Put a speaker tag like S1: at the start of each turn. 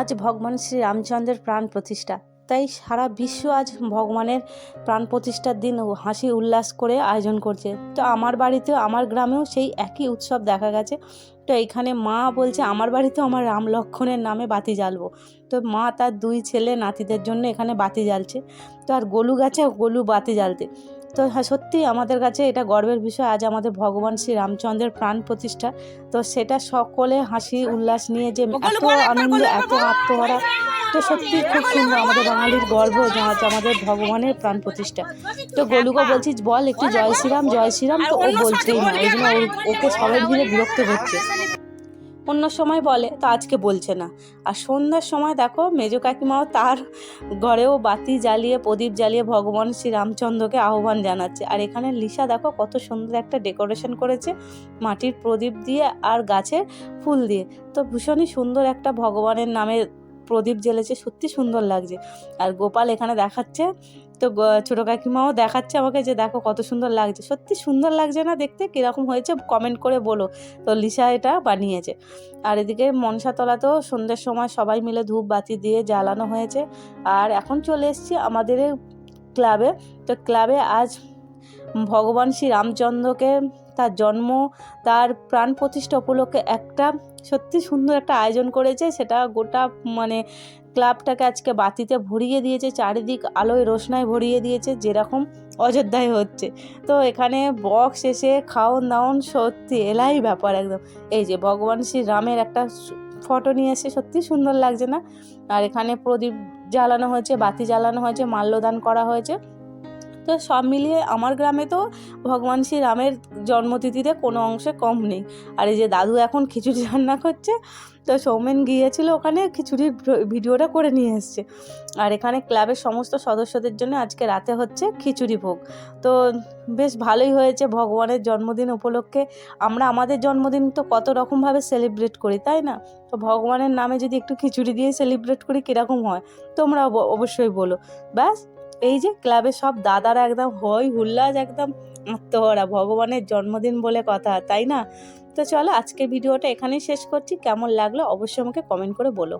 S1: আজ ভগবান শ্রী রামচন্দ্রের প্রাণ প্রতিষ্ঠা। তাই সারা বিশ্ব আজ ভগবানের প্রাণ প্রতিষ্ঠার দিন হাসি উল্লাস করে আয়োজন করছে। তো আমার বাড়িতেও, আমার গ্রামেও সেই একই উৎসব দেখা গেছে। তো এইখানে মা বলছে, আমার বাড়িতেও আমার রাম লক্ষ্মণের নামে বাতি জ্বালবো। তো মা তার দুই ছেলে নাতিদের জন্য এখানে বাতি জ্বালছে। তো আর গোলু গেছে, গোলু বাতি জ্বালতে। তো হ্যাঁ সত্যি আমাদের কাছে এটা গর্বের বিষয় আজ আমাদের ভগবান শ্রী রামচন্দ্রের প্রাণ প্রতিষ্ঠা তো সেটা সকলে হাসি উল্লাস নিয়ে যে এত আনন্দ এত আত্মহারা তো সত্যি খুব সুন্দর আমাদের বাঙালির গর্ব যে আমাদের ভগবানের প্রাণ প্রতিষ্ঠা তো গোলুকে বলছি বল একটু জয় শ্রীরাম জয় শ্রীরাম তো ও বলছেই না ওই জন্য ওকে সবাই মিলে বিরক্ত করছে অন্য সময় বলে, তো আজকে বলছে না। আর সন্ধ্যার সময় দেখো, মেজো কাকিমাও তার ঘরেও বাতি জ্বালিয়ে, প্রদীপ জ্বালিয়ে ভগবান শ্রী রামচন্দ্রকে আহ্বান জানাচ্ছে। আর এখানে লিসা দেখো, কত সুন্দর একটা ডেকোরেশন করেছে, মাটির প্রদীপ দিয়ে আর গাছের ফুল দিয়ে। তো ভীষণই সুন্দর একটা ভগবানের নামে প্রদীপ জ্বেলেছে, সত্যি সুন্দর লাগছে। আর গোপাল এখানে দেখাচ্ছে তো ছোট কাকিমাও দেখাচ্ছে আমাকে যে, দেখো কত সুন্দর লাগছে। সত্যি সুন্দর লাগছে না দেখতে, কীরকম হয়েছে কমেন্ট করে বলো। তো লিসা এটা বানিয়েছে। আর এদিকে মনসাতলা তো সন্ধ্যের সময় সবাই মিলে ধূপ বাতি দিয়ে জ্বালানো হয়েছে। আর এখন চলে এসছি আমাদের ক্লাবে তো ক্লাবে আজ ভগবান শ্রী রামচন্দ্রকে তার জন্ম, তার প্রাণ প্রতিষ্ঠা উপলক্ষে একটা সত্যি সুন্দর একটা আয়োজন করেছে। সেটা গোটা মানে ক্লাবটাকে আজকে বাতিতে ভরিয়ে দিয়েছে, চারিদিক আলোয় রোশনায় ভরিয়ে দিয়েছে, যেরকম অযোধ্যায় হচ্ছে। তো এখানে বক্স এসে খাওন দাওন সত্যি এলাই ব্যাপার একদম। এই যে ভগবান শ্রী রামের একটা ফটো নিয়ে এসে সত্যি সুন্দর লাগছে না? আর এখানে প্রদীপ জ্বালানো হয়েছে, বাতি জ্বালানো হয়েছে, মাল্যদান করা হয়েছে। তো সব মিলিয়ে আমার গ্রামে তো ভগবান শ্রী রামের জন্মতিথিতে কোনো অংশে কম নেই। আর এই যে দাদু এখন খিচুড়ি রান্না করছে, তো সৌমেন গিয়েছিল ওখানে খিচুড়ির ভিডিওটা করে নিয়ে এসছে। আর এখানে ক্লাবের সমস্ত সদস্যদের জন্য আজকে রাতে হচ্ছে খিচুড়ি ভোগ। তো বেশ ভালোই হয়েছে ভগবানের জন্মদিন উপলক্ষে। আমরা আমাদের জন্মদিন তো কত রকমভাবে সেলিব্রেট করি, তাই না? তো ভগবানের নামে যদি একটু খিচুড়ি দিয়ে সেলিব্রেট করি কীরকম হয় তোমরা অব- অবশ্যই বলো। ব্যাস এই যে ক্লাবে সব দাদারা একদম হই হুল্লাজ একদম আত্মহরা, ভগবানের জন্মদিন বলে কথা, তাই না? তো চলো আজকের ভিডিওটা এখানেই শেষ করছি। কেমন লাগল অবশ্যই আমাকে কমেন্ট করে বলো।